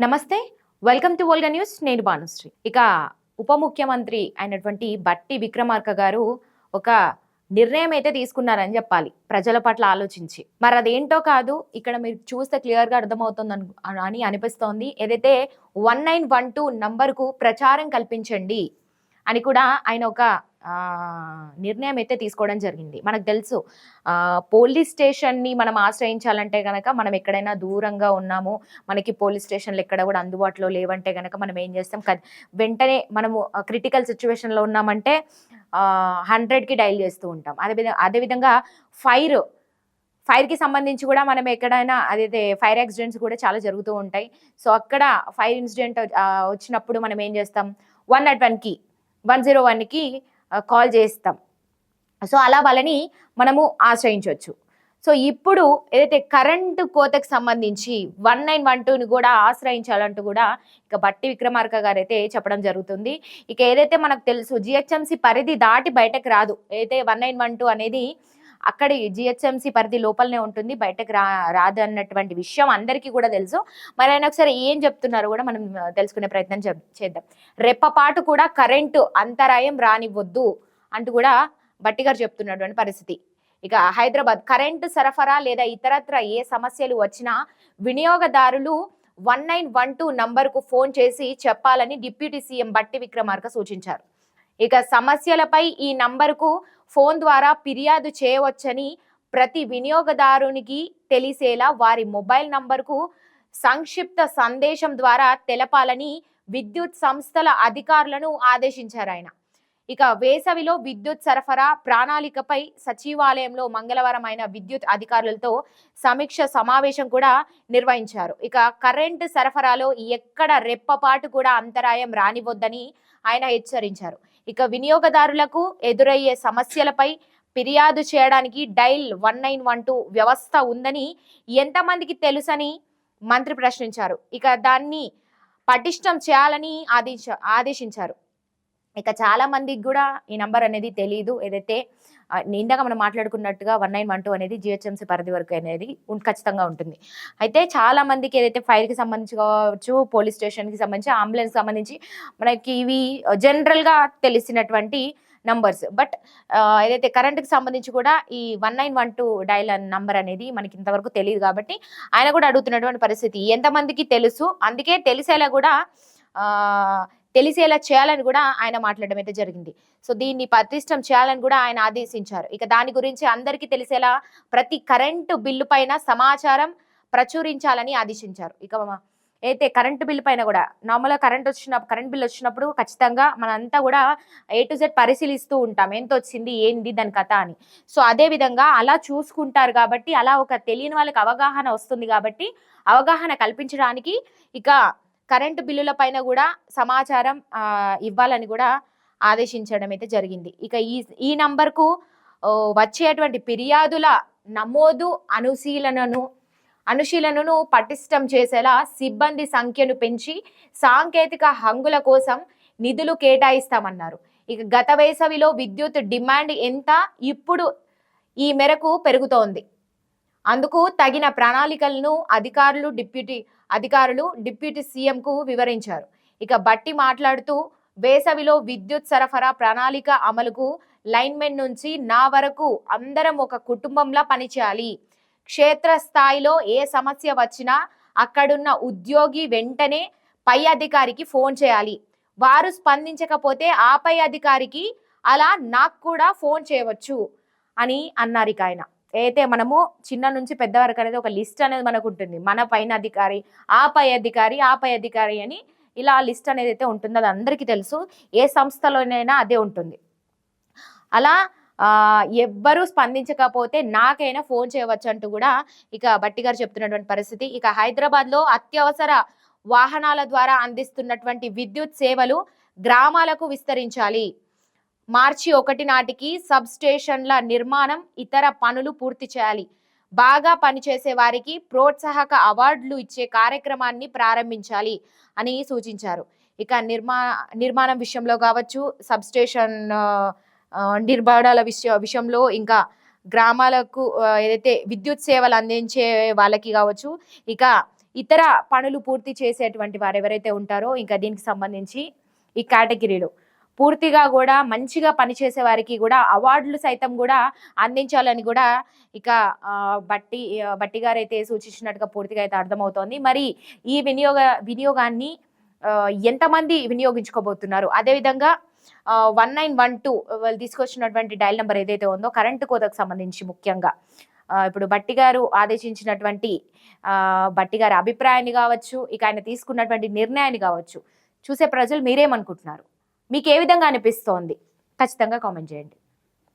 నమస్తే welcome to Volga news. నేను భానుశ్రీ. ఇక ఉప ముఖ్యమంత్రి అయినటువంటి బట్టి విక్రమార్క గారు ఒక నిర్ణయం అయితే తీసుకున్నారని చెప్పాలి ప్రజల పట్ల ఆలోచించి. మరి అదేంటో కాదు ఇక్కడ మీరు చూస్తే క్లియర్గా అర్థమవుతుంది అని అనిపిస్తోంది. ఏదైతే వన్ నైన్ వన్ టూ నంబర్కు ప్రచారం కల్పించండి అని కూడా ఆయన ఒక నిర్ణయం అయితే తీసుకోవడం జరిగింది. మనకు తెలుసు పోలీస్ స్టేషన్ని మనం ఆశ్రయించాలంటే కనుక మనం ఎక్కడైనా దూరంగా ఉన్నాము మనకి పోలీస్ స్టేషన్లు ఎక్కడ కూడా అందుబాటులో లేవంటే కనుక మనం ఏం చేస్తాం? కద్- వెంటనే మనము క్రిటికల్ సిచ్యువేషన్లో ఉన్నామంటే హండ్రెడ్కి డైల్ చేస్తూ ఉంటాం. అదే విధంగా అదేవిధంగా ఫైర్ ఫైర్కి సంబంధించి కూడా మనం ఎక్కడైనా అదైతే ఫైర్ యాక్సిడెంట్స్ కూడా చాలా జరుగుతూ ఉంటాయి. సో అక్కడ ఫైర్ ఇన్సిడెంట్ వచ్చినప్పుడు మనం ఏం చేస్తాం? వన్ అట్ వన్కి వన్ జీరో వన్కి కాల్ చేస్తాం. సో అలా వాళ్ళని మనము ఆశ్రయించవచ్చు సో ఇప్పుడు ఏదైతే కరెంటు కోతకు సంబంధించి వన్ నైన్ వన్ టూని కూడా ఆశ్రయించాలంటూ కూడా ఇక బట్టి విక్రమార్క గారు అయితే చెప్పడం జరుగుతుంది. ఇక ఏదైతే మనకు తెలుసు జిహెచ్ఎంసి పరిధి దాటి బయటకు రాదు. ఏదైతే వన్ నైన్ వన్ టూ అనేది అక్కడ జిహెచ్ఎంసి పరిధి లోపలనే ఉంటుంది బయటకు రా రాదు అన్నటువంటి విషయం అందరికీ కూడా తెలుసు. మరి ఆయన ఒకసారి ఏం చెప్తున్నారో కూడా మనం తెలుసుకునే ప్రయత్నం చేద్దాం. రెప్పపాటు కూడా కరెంటు అంతరాయం రానివ్వద్దు అంటూ కూడా బట్టి గారు చెప్తున్నటువంటి పరిస్థితి. ఇక హైదరాబాద్ కరెంటు సరఫరా లేదా ఇతరత్ర ఏ సమస్యలు వచ్చినా వినియోగదారులు వన్ నైన్ వన్ టూ నంబర్కు ఫోన్ చేసి చెప్పాలని డిప్యూటీ సీఎం బట్టి విక్రమార్క సూచించారు. ఇక సమస్యలపై ఈ నంబర్కు ఫోన్ ద్వారా ఫిర్యాదు చేయవచ్చని ప్రతి వినియోగదారునికి తెలిసేలా వారి మొబైల్ నంబర్కు సంక్షిప్త సందేశం ద్వారా తెలపాలని విద్యుత్ సంస్థల అధికారులను ఆదేశించారు ఆయన. ఇక వేసవిలో విద్యుత్ సరఫరా ప్రణాళికపై సచివాలయంలో మంగళవారం ఆయన విద్యుత్ అధికారులతో సమీక్ష సమావేశం కూడా నిర్వహించారు. ఇక కరెంటు సరఫరాలో ఎక్కడ రెప్పపాటు కూడా అంతరాయం రానివద్దని ఆయన హెచ్చరించారు. ఇక వినియోగదారులకు ఎదురయ్యే సమస్యలపై ఫిర్యాదు చేయడానికి dial one nine one two వ్యవస్థ ఉందని ఎంతమందికి తెలుసని మంత్రి ప్రశ్నించారు. ఇక దాన్ని పటిష్టం చేయాలని ఆదేశ ఆదేశించారు. ఇక చాలా మందికి కూడా ఈ నంబర్ అనేది తెలియదు ఏదైతే ఇందాక మనం మాట్లాడుకున్నట్టుగా వన్ నైన్ వన్ టూ అనేది జిహెచ్ఎంసీ పరిధి వరకు అనేది ఖచ్చితంగా ఉంటుంది. అయితే చాలా మందికి ఏదైతే ఫైర్కి సంబంధించి కావచ్చు పోలీస్ స్టేషన్కి సంబంధించి అంబులెన్స్ సంబంధించి మనకి ఇవి జనరల్గా తెలిసినటువంటి నంబర్స్. బట్ ఏదైతే కరెంట్కి సంబంధించి కూడా ఈ one nine one two dial number అనేది మనకి ఇంతవరకు తెలియదు కాబట్టి ఆయన కూడా అడుగుతున్నటువంటి పరిస్థితి ఎంతమందికి తెలుసు? అందుకే తెలిసేలా కూడా తెలిసేలా చేయాలని కూడా ఆయన మాట్లాడడం అయితే జరిగింది. సో దీన్ని పటిష్టం చేయాలని కూడా ఆయన ఆదేశించారు. ఇక దాని గురించి అందరికీ తెలిసేలా ప్రతి కరెంటు బిల్లు పైన సమాచారం ప్రచురించాలని ఆదేశించారు. ఇక అయితే కరెంటు బిల్లు పైన కూడా నార్మల్గా కరెంట్ వచ్చిన కరెంట్ బిల్ వచ్చినప్పుడు ఖచ్చితంగా మనంతా కూడా ఏ టు జెడ్ పరిశీలిస్తూ ఉంటాం. ఎంత వచ్చింది ఏంది దాని కథ అని. సో అదే విధంగా అలా చూసుకుంటారు కాబట్టి అలా ఒక తెలియని వాళ్ళకి అవగాహన వస్తుంది కాబట్టి అవగాహన కల్పించడానికి ఇక కరెంటు బిల్లుల పైన కూడా సమాచారం ఇవ్వాలని కూడా ఆదేశించడం అయితే జరిగింది. ఇక ఈ ఈ నంబర్కు వచ్చేటువంటి ఫిర్యాదుల నమోదు అనుశీలనను అనుశీలనను పటిష్టం చేసేలా సిబ్బంది సంఖ్యను పెంచి సాంకేతిక హంగుల కోసం నిధులు కేటాయిస్తామన్నారు. ఇక గత వేసవిలో విద్యుత్ డిమాండ్ ఎంత? ఇప్పుడు ఈ మేరకు పెరుగుతోంది. అందుకు తగిన ప్రణాళికలను అధికారులు డిప్యూటీ అధికారులు డిప్యూటీ సీఎంకు వివరించారు. ఇక బట్టి మాట్లాడుతూ వేసవిలో విద్యుత్ సరఫరా ప్రణాళిక అమలుకు లైన్మెన్ నుంచి నా వరకు అందరం ఒక కుటుంబంలా పనిచేయాలి. క్షేత్రస్థాయిలో ఏ సమస్య వచ్చినా అక్కడున్న ఉద్యోగి వెంటనే పై అధికారికి ఫోన్ చేయాలి. వారు స్పందించకపోతే ఆ పై అధికారికి అలా నాకు కూడా ఫోన్ చేయవచ్చు అని అన్నారు ఇక ఆయన. అయితే మనము చిన్న నుంచి పెద్ద వరకు అనేది ఒక లిస్ట్ అనేది మనకు ఉంటుంది మన పైన అధికారి ఆ పై అధికారి ఆ పై అధికారి అని ఇలా లిస్ట్ అనేది అయితే ఉంటుందో. అది అందరికీ తెలుసు. ఏ సంస్థలోనైనా అదే ఉంటుంది. అలా ఎవ్వరూ స్పందించకపోతే నాకైనా ఫోన్ చేయవచ్చు అంటూ కూడా ఇక బట్టి గారు చెప్తున్నటువంటి పరిస్థితి. ఇక హైదరాబాద్లో అత్యవసర వాహనాల ద్వారా అందిస్తున్నటువంటి విద్యుత్ సేవలు గ్రామాలకు విస్తరించాలి. మార్చి ఒకటి నాటికి సబ్ స్టేషన్ల నిర్మాణం ఇతర పనులు పూర్తి చేయాలి. బాగా పనిచేసే వారికి ప్రోత్సాహక అవార్డులు ఇచ్చే కార్యక్రమాన్ని ప్రారంభించాలి అని సూచించారు. ఇక నిర్మా నిర్మాణం విషయంలో కావచ్చు సబ్ స్టేషన్ నిర్మాణాల విషయ విషయంలో ఇంకా గ్రామాలకు ఏదైతే విద్యుత్ సేవలు అందించే వాళ్ళకి కావచ్చు ఇక ఇతర పనులు పూర్తి చేసేటువంటి వారు ఎవరైతే ఉంటారో ఇంకా దీనికి సంబంధించి ఈ కేటగిరీలో. పూర్తిగా కూడా మంచిగా పనిచేసే వారికి కూడా అవార్డులు సైతం కూడా అందించాలని కూడా ఇక బట్టి బట్టి గారు అయితే సూచించినట్టుగా పూర్తిగా అయితే అర్థమవుతోంది. మరి ఈ వినియోగ వినియోగాన్ని ఎంతమంది వినియోగించుకోబోతున్నారు? అదేవిధంగా వన్ నైన్ వన్ టూ వాళ్ళు తీసుకొచ్చినటువంటి డైల్ నెంబర్ ఏదైతే ఉందో కరెంటు కోతకు సంబంధించి ముఖ్యంగా. ఇప్పుడు బట్టి గారు ఆదేశించినటువంటి బట్టి గారి అభిప్రాయాన్ని కావచ్చు ఇక ఆయన తీసుకున్నటువంటి నిర్ణయాన్ని కావచ్చు. చూసే ప్రజలు మీరేమనుకుంటున్నారు? మీకు ఏ విధంగా అనిపిస్తోంది? ఖచ్చితంగా కామెంట్ చేయండి.